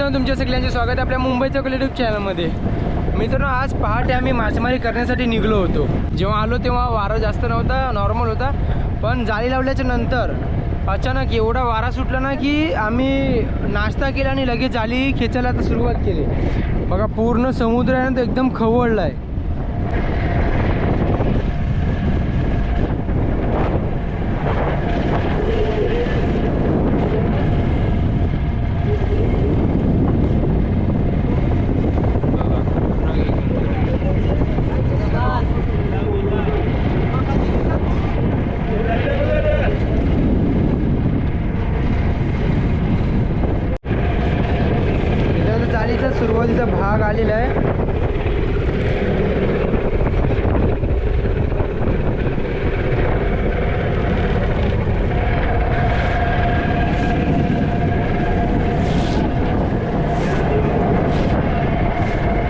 मित्रांनो तुमच्या सगळ्यांचे स्वागत आहे आपल्या मुंबईच्या युट्यूब चॅनलमध्ये मित्रांनो आज पहाटे आम्ही मासेमारी करण्यासाठी निघलो होतो. जेव्हा आलो तेव्हा वारा जास्त नव्हता नॉर्मल होता. पण जाळी लावल्याच्या नंतर अचानक एवढा वारा सुटला ना की आम्ही नाश्ता केला आणि लगेच जाळी खेचायला तर सुरुवात केली. बघा पूर्ण समुद्र आहे ना तो एकदम खवळला आहे मित्रांनो जाळीचा सुरुवातीचा भाग आलेला आहे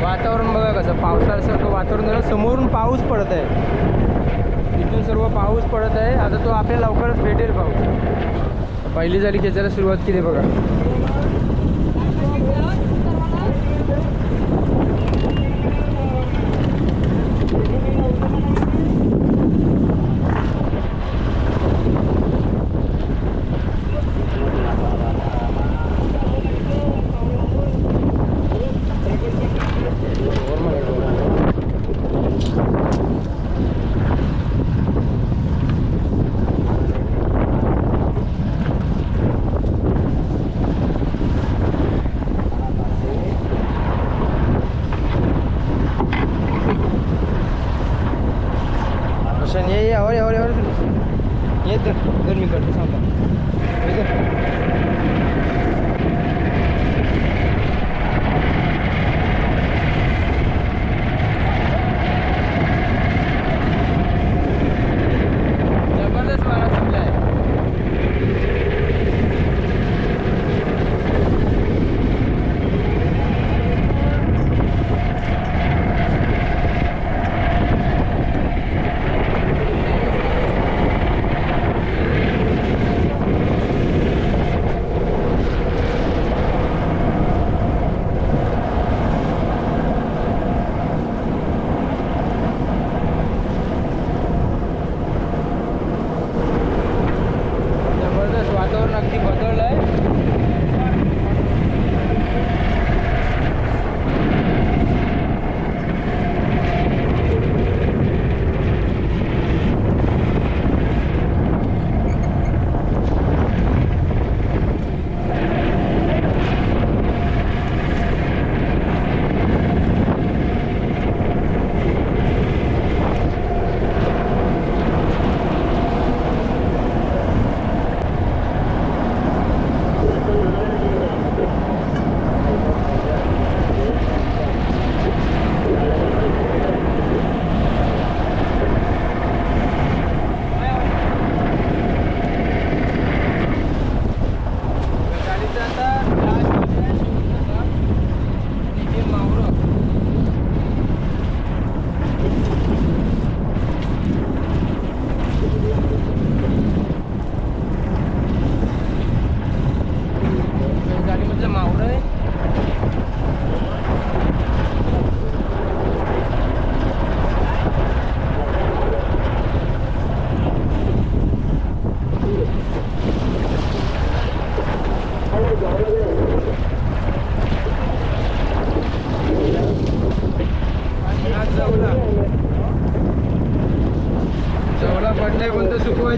वातावरण बघा कसं पावसासारखं वातावरण झालं समोरून पाऊस पडत आहे इथून सर्व पाऊस पडत आहे आता तो आपल्याला लवकरच भेटेल पाऊस पहिली झाली खेचायला सुरुवात केली बघा.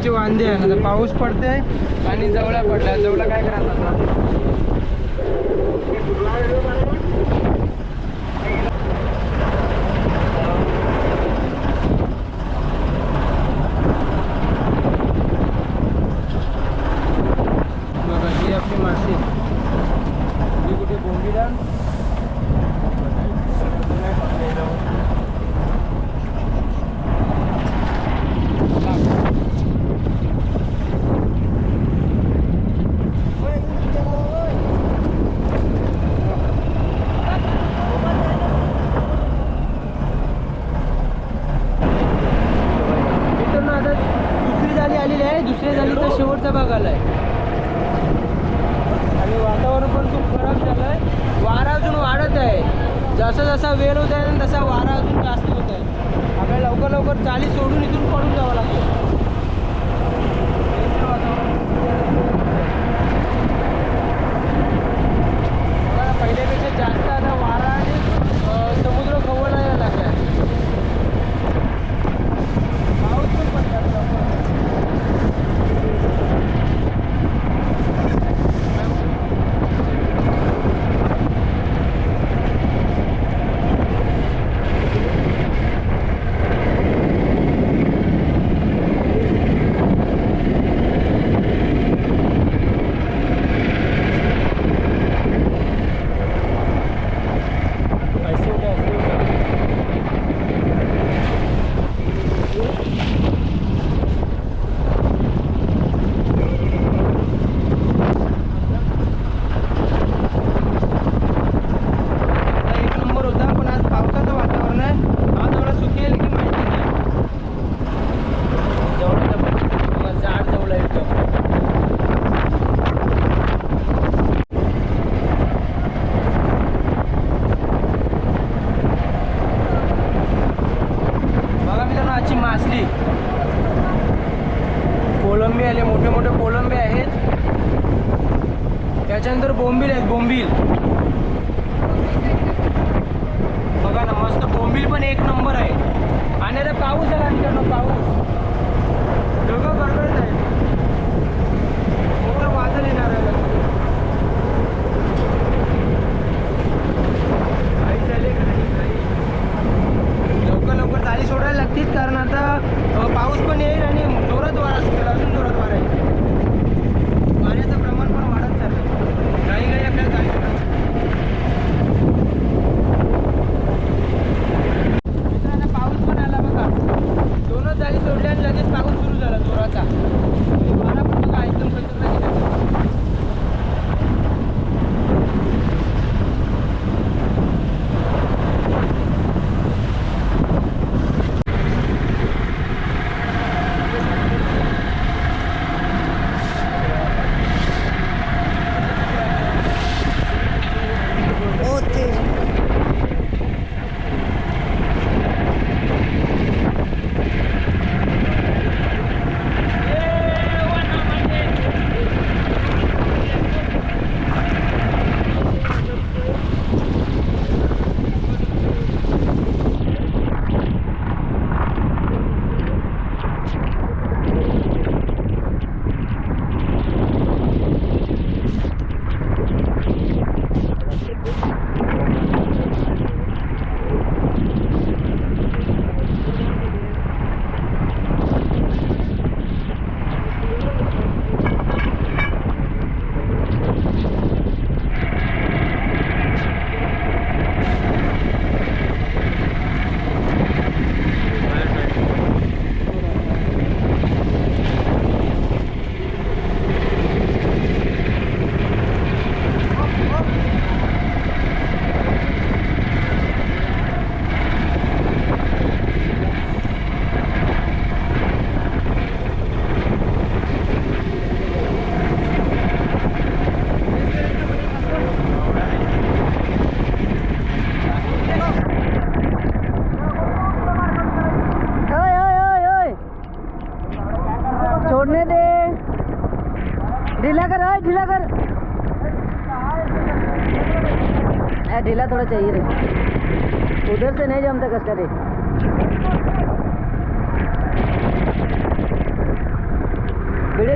वांदे आहे. आता पाऊस पडते आणि जवळा पडला. जवळा काय करायचं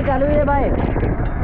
चालू है भाई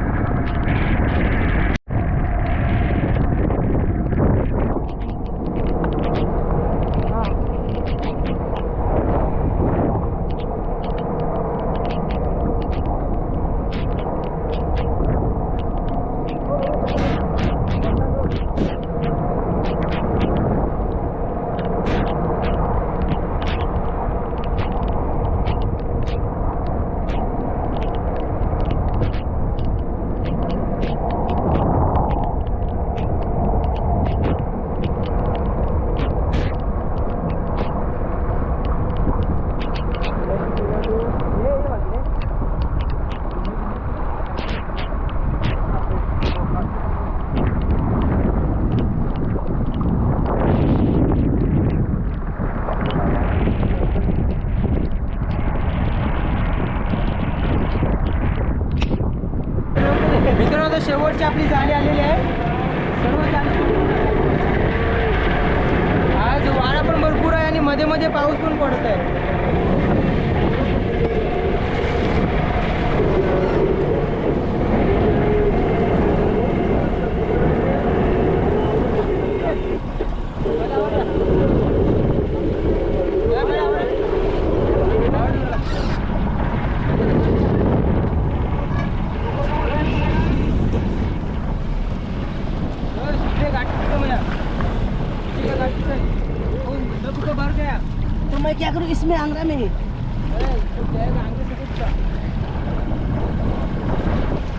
मैं क्या करूँ इसमें आंगरा में ही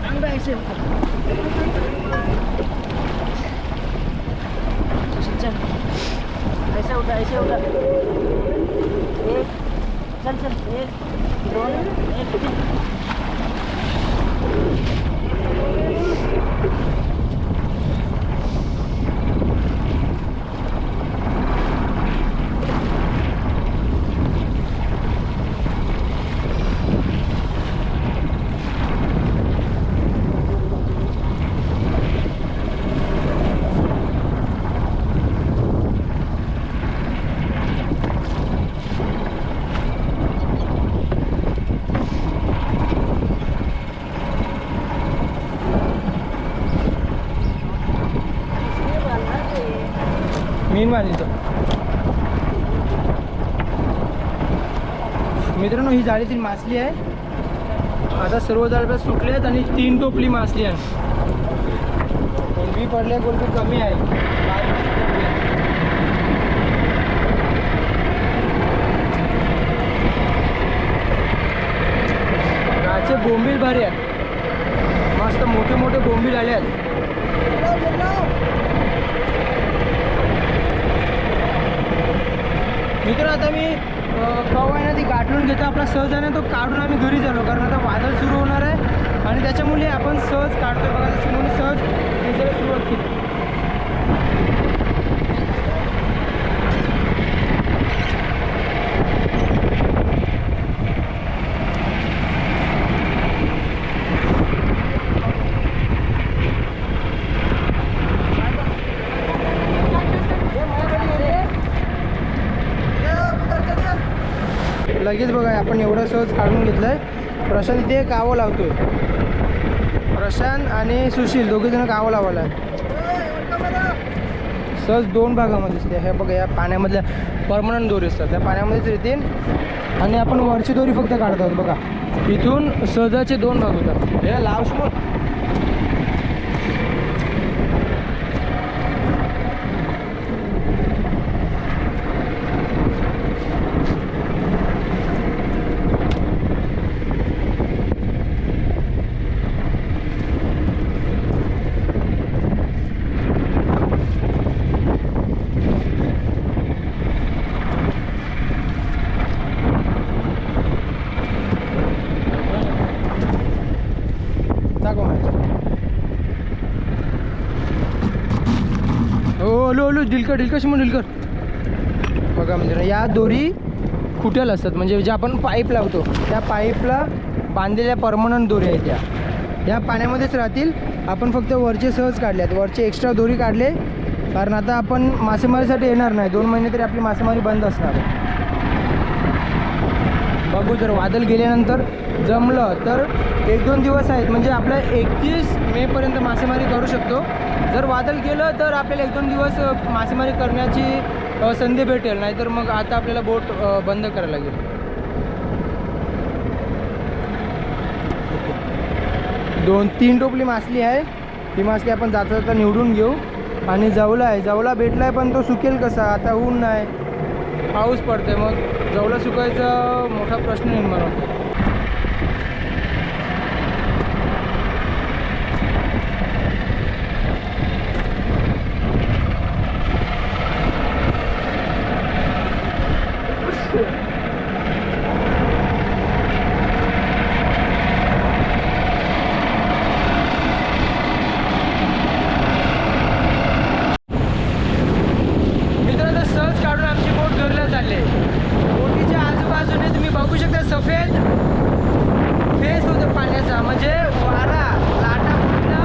आंगरा ऐसे चल ऐसे उठा ऐसे उठा एक चल चल एक दोन एक तीन मीन मारली मित्रांनो ही जाळीतील मासली आहे. आता सर्व जाळ्या सुटले आहेत आणि तीन टोपली मासली आहे. कोणबी पडले कोणबी कमी आहे. गाचे बोंबील भारी आहे मस्त मोठे मोठे बोंबील आले आहेत. मित्र आता मी कव आहे ना ती गाठून घेतो. आपला सहज आहे ना तो काढून आम्ही घरी झालो कारण आता वादळ सुरू होणार आहे. आणि त्याच्यामुळे आपण सहज काढतो बघा. त्याच्यामुळे सहज दिसायला सुरुवात केली. लगेच बघा आपण एवढं सहज काढून घेतलं आहे प्रशांत इथे कावं लावतोय. प्रशांत आणि सुशील दोघे जण कावं लावायला सहज दोन भागामध्ये दिसते हे बघा या पाण्यामधल्या परमनंट दोरी असतात. त्या पाण्यामध्येच येतील. आणि आपण वरची दोरी फक्त काढत आहोत बघा. इथून सहजाचे दोन भाग होतात. हे लावश हो हॅलो हॅलो डिलकर डिलकर म्हणून डिलकर बघा म्हणजे या दोरी खुटेल असतात? म्हणजे जे आपण पाईप लावतो त्या पाईपला बांधलेल्या परमनंट दोरी आहेत त्या. या पाण्यामध्येच राहतील. आपण फक्त वरचे सहज काढले आहेत वरचे एक्स्ट्रा दोरी काढले. कारण आता आपण मासेमारीसाठी येणार नाही. दोन महिने तरी आपली मासेमारी बंद असणार बघू जर वादळ गेल्यानंतर जमलं तर एक दोन दिवस आहेत. म्हणजे आपलं एकतीस मेपर्यंत मासेमारी करू शकतो. जर वादळ गेलं तर आपल्याला एक दोन दिवस मासेमारी करण्याची संधी भेटेल. नाहीतर मग आता आपल्याला बोट बंद करायला लागेल. दोन तीन टोपली मासली आहे. ती मासली आपण जाता जाता निवडून घेऊ. आणि जवला आहे. जवला भेटला आहे पण तो सुकेल कसा? आता ऊन नाही. पाऊस पडतोय मग. जवला सुकायचा मोठा प्रश्न निर्माण होतो मित्रांनो सहज काढून आमची बोट घरला चालले बोटीच्या आजूबाजूने तुम्ही बघू शकता सफेद फेस होतं पाण्याचा म्हणजे वारा लाटा फुटला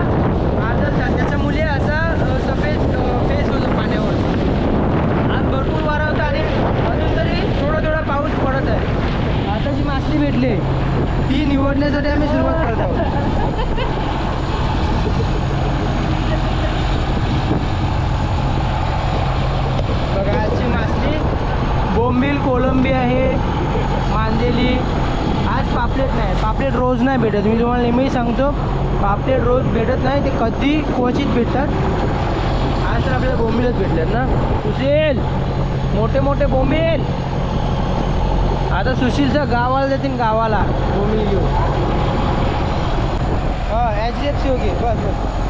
मासली भेटली ती निवडण्यासाठी आम्ही सुरुवात करत आहोत बघा आजची मासली बोंबील कोलंबी आहे मांदेली आज पापलेट नाही पापलेट रोज नाही भेटत मी तुम्हाला नेहमी सांगतो पापलेट रोज भेटत नाही ते कधी क्वचित भेटतात? आज तर आपल्याला बोंबीलच भेटतात ना? सुशील मोठे मोठे बोंबील. आता सुशीलचं गावाला जातील गावाला बोंबील घेऊन. हां H D F C okay बस बस.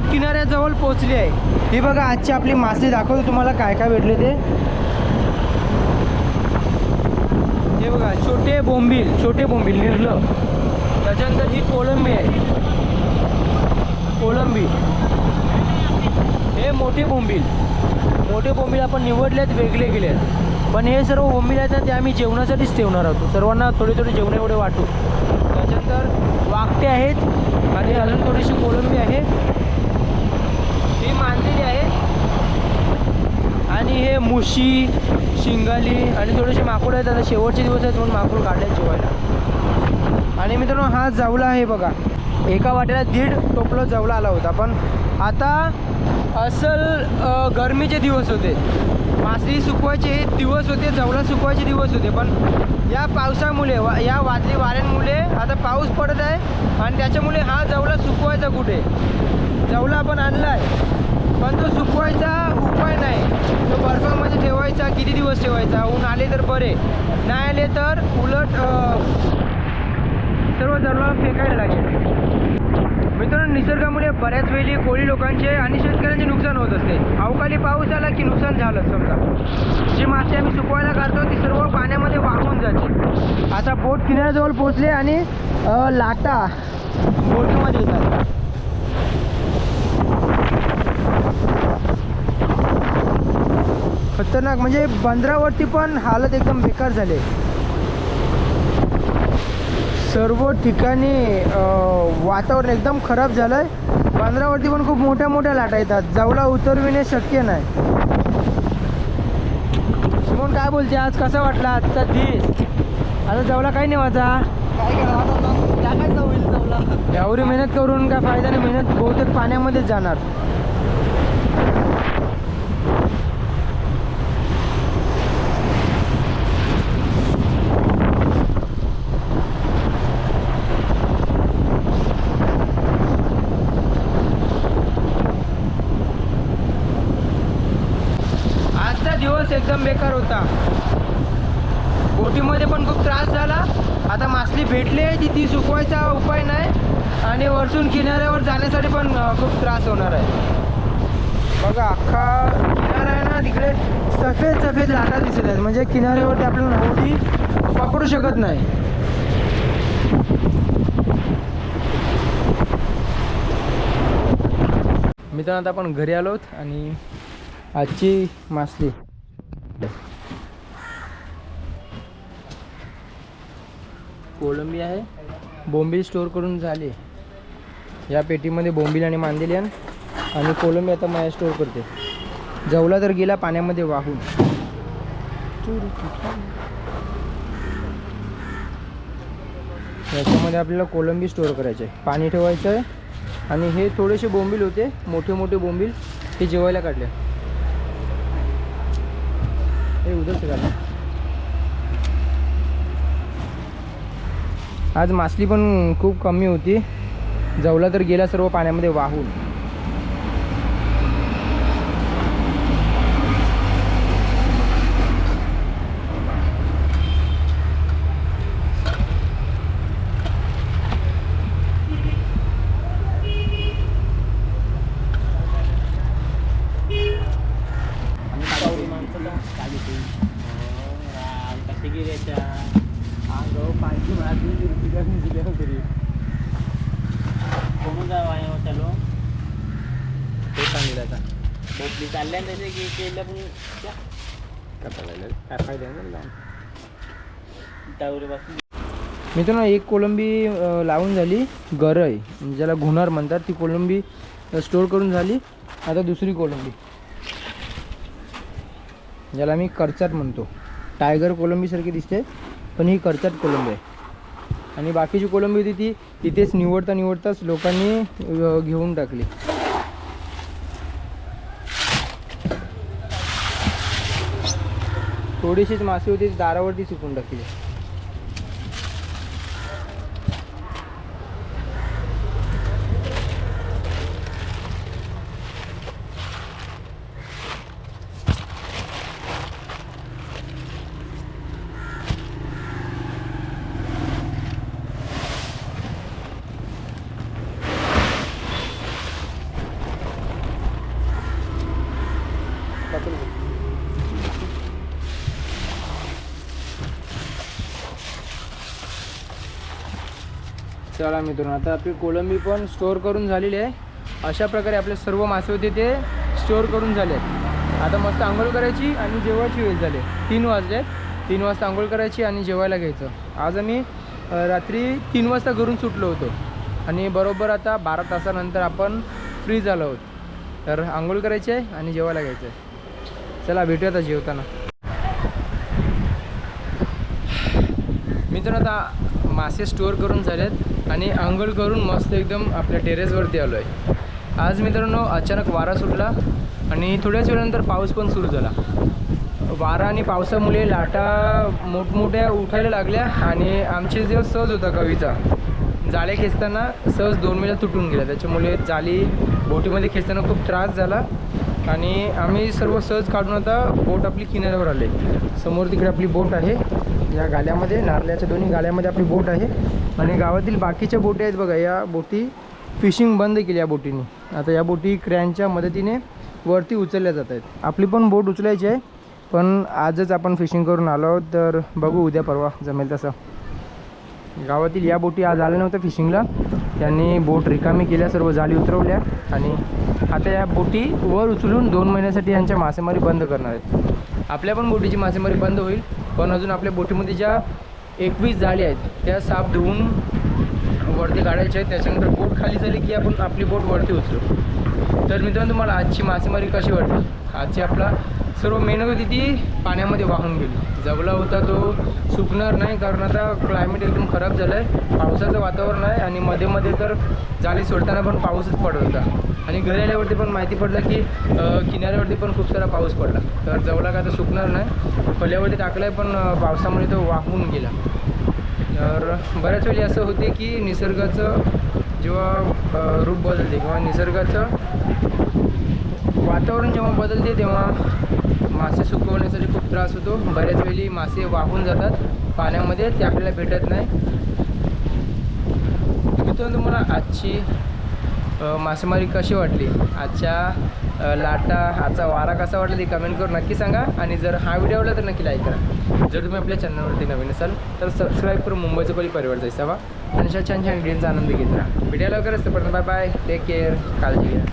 बोट किनाऱ्याजवळ पोहोचली आहे. ही बघा आजची आपली मासे दाखवतो तुम्हाला काय काय भेटले ते. हे बघा छोटे बोंबील छोटे बोंबील निर्लं. त्याच्यानंतर ही कोळंबी आहे. कोलंबी. हे मोठे बोंबील. मोठे बोंबील आपण निवडले आहेत वेगळे केलेत. पण हे सर्व बोंबील आहेत ना ते आम्ही जेवणासाठीच ठेवणार आहोत. सर्वांना थोडे थोडे जेवण एवढे वाटू. त्याच्यानंतर वाकटे आहेत आणि अजून थोडीशी कोलंबी आहे ही मांदेली आहे आणि हे मुशी शिंगाली आणि थोडेसे माकूड आहेत. आता शेवटचे दिवस आहेत म्हणून माकूड काढले जेवायला. आणि मित्रांनो हा जावला आहे बघा. एका वाट्याला दीड टोपलं जावला आला होता. पण आता असल गरमीचे दिवस होते. मासळी सुकवायचे दिवस होते जवळा सुकवायचे दिवस होते. पण या पावसामुळे वा या वादळी वाऱ्यांमुळे आता पाऊस पडत आहे आणि त्याच्यामुळे हा जवळा सुकवायचा कुठे? जवला आपण आणला आहे पण तो सुकवायचा उपाय नाही. तो बर्फामध्ये ठेवायचा किती दिवस ठेवायचा? ऊन आले तर बरे. नाही आले तर उलट सर्व जवळ फेकायला लागेल. मित्रांनो निसर्गामुळे बऱ्याच वेळी कोळी लोकांचे आणि शेतकऱ्यांचे नुकसान होत असते. अवकाळी पाऊस आला की नुकसान झालं समजा. जी मासे आम्ही सुकवायला काढतो ती सर्व पाण्यामध्ये वाहून जाते. आता बोट किनाऱ्याजवळ पोचले आणि लाटा बोटीमध्ये येतात. खतरनाक म्हणजे बंदरावरती पण हालत एकदम बेकार झाले सर्व ठिकाणी वातावरण एकदम खराब झालं आहे बंदरावरती पण खूप मोठ्या मोठ्या लाटा येतात. जवळा उतरविणे शक्य नाही. शिमोन काय बोलते? आज कसा वाटला आजचा दिस आता जवळा करा टाकायचं होईल चवला एवढी मेहनत करून काय फायदा नाही. मेहनत बहुतेक पाण्यामध्येच जाणार आजचा दिवस एकदम बेकार होता. बोटीमध्ये पण खूप त्रास झाला. आता मासली भेटली आहे ती ती सुकवायचा उपाय नाही. आणि वरतून किनाऱ्यावर जाण्यासाठी पण खूप त्रास होणार आहे. बघा अख्खा किनारा आहे ना तिकडे सफेद सफेद लाटा दिसत आहेत. म्हणजे किनाऱ्यावरती आपल्याला होडी पकडू शकत नाही. मित्रांनो आता आपण घरी आलोत आणि आजची मासली. कोळंबी आहे. बोंबील स्टोअर करून झाली. या पेटीमध्ये बोंबील आणि मांदेली आणि कोळंबी आता माया स्टोअर करते. जवला तर गेला पाण्यामध्ये वाहून. याच्यामध्ये आपल्याला कोलंबी स्टोअर करायचे आहे. पाणी ठेवायचं आहे. आणि हे थोडेसे बोंबील होते. मोठे मोठे बोंबील हे जेवायला काढले. हे उदरच काढले आज मासली पण खूप कमी होती. जवला तर गेला सर्व पाण्यामध्ये वाहून ते सांगितलं आता काय फायदा आहे ना लावून. मित्रांनो एक कोलंबी लावून झाली गरय ज्याला घुणार म्हणतात ती कोलंबी स्टोअर करून झाली. आता दुसरी कोलंबी. ज्याला मी करचाट म्हणतो. टायगर कोलंबीसारखी दिसते पण ही करचाट कोलंबी आहे. आणि बाकीची कोलंबी होती ती तिथेच निवडता निवडताच लोकांनी घेऊन टाकली. थोडीशीच मासे होती दारावरती सुकून टाकली. चला मित्रांनो आता आपली कोलंबी पण स्टोअर करून झालेली आहे. अशा प्रकारे आपले सर्व मासे होते ते स्टोअर करून झाले आहेत. आता मस्त आंघोळ करायची आणि जेवायची वेळ झाली. तीन वाजले तीन वाजता आंघोळ करायची आणि जेवायला घ्यायचं. आज आम्ही रात्री तीन वाजता घरून सुटलो होतो. आणि बरोबर आता बारा तासानंतर आपण फ्री झालो आहोत. तर आंघोळ करायची आहे आणि जेवायला घ्यायचं आहे. चला भेटूया आता जेवताना. मित्रांनो आता मासे स्टोअर करून झालेत. आणि आंघोळ करून मस्त एकदम आपल्या टेरेसवरती आलो आहे आज मित्रांनो अचानक वारा सुटला आणि थोड्याच वेळानंतर पाऊस पण सुरू झाला. वारा आणि पावसामुळे लाटा मोठमोठ्या उठायला लागल्या आणि आमचे जो सहज होता कवीचा जाळे खेचताना सहज दोन वेळा तुटून गेला. त्याच्यामुळे जाळी बोटीमध्ये खेचताना खूप त्रास झाला आणि आम्ही सर्व सहज काढून आता बोट आपली किनाऱ्यावर आले समोर तिकडे आपली बोट आहे. या गाल्यामध्ये नारल्याच्या दोन्ही गाल्यामध्ये आपली बोट आहे. आणि गावातील बाकीच्या बोटी आहेत बघा या बोटी फिशिंग बंद केली या बोटीने. आता या बोटी क्रॅनच्या मदतीने वरती उचलल्या जात आहेत. आपली पण बोट उचलायची आहे पण आजच आपण फिशिंग करून आलो आहोत तर बघू उद्या परवा जमेल तसं. गावातील या बोटी आज आल्या नव्हत्या फिशिंगला. त्यांनी बोट रिकामी केल्या सर्व जाळी उतरवल्या आणि आता या बोटी वर उचलून दोन महिन्यासाठी यांच्या मासेमारी बंद करणार आहेत. आपल्या पण बोटीची मासेमारी बंद होईल पण अजून आपल्या बोटीमध्ये ज्या एकवीस जाळी आहेत त्या साफ धुवून वरती काढायच्या आहेत. त्याच्यानंतर बोट खाली झाली की आपण आपली बोट वरती उचलू तर मित्रांनो तुम्हाला आजची मासेमारी कशी वाटली? आजची आपला सर्व मेहनत म्हणजे होती ती पाण्यामध्ये वाहून गेली. जवला होता तो सुकणार नाही कारण आता क्लायमेट एकदम खराब झालं आहे पावसाचं वातावरण आहे आणि मध्ये मध्ये तर जाळी सोडताना पण पाऊसच पडत होता. आणि घरी आल्यावरती पण माहिती पडलं की किनाऱ्यावरती पण खूप सारा पाऊस पडला. तर जवला काय तर सुकणार नाही. पल्यावरती टाकलं आहे पण पावसामुळे तो वाहून गेला. तर बऱ्याच वेळी असं होते की निसर्गाचं जेव्हा रूप बदलते किंवा निसर्गाचं वातावरण जेव्हा बदलते तेव्हा मासे सुकवण्यासाठी खूप त्रास होतो बऱ्याच वेळी मासे वाहून जातात. पाण्यामध्ये ते आपल्याला भेटत नाही. मित्रांनो तुम्हाला आजची मासेमारी कशी वाटली? आजच्या लाटा आजचा वारा कसा वाटला ते कमेंट करून नक्की सांगा. आणि जर हा व्हिडिओ आवडला तर नक्की लाईक करा. जर तुम्ही आपल्या चॅनलवरती नवीन असाल तर सबस्क्राईब करून मुंबईचं पली परिवार जायचा वा आणि अशा छान छान व्हिडिओचा आनंद घेत राहा. व्हिडिओ लवकरच पण बाय बाय टेक केअर काळजी घ्या.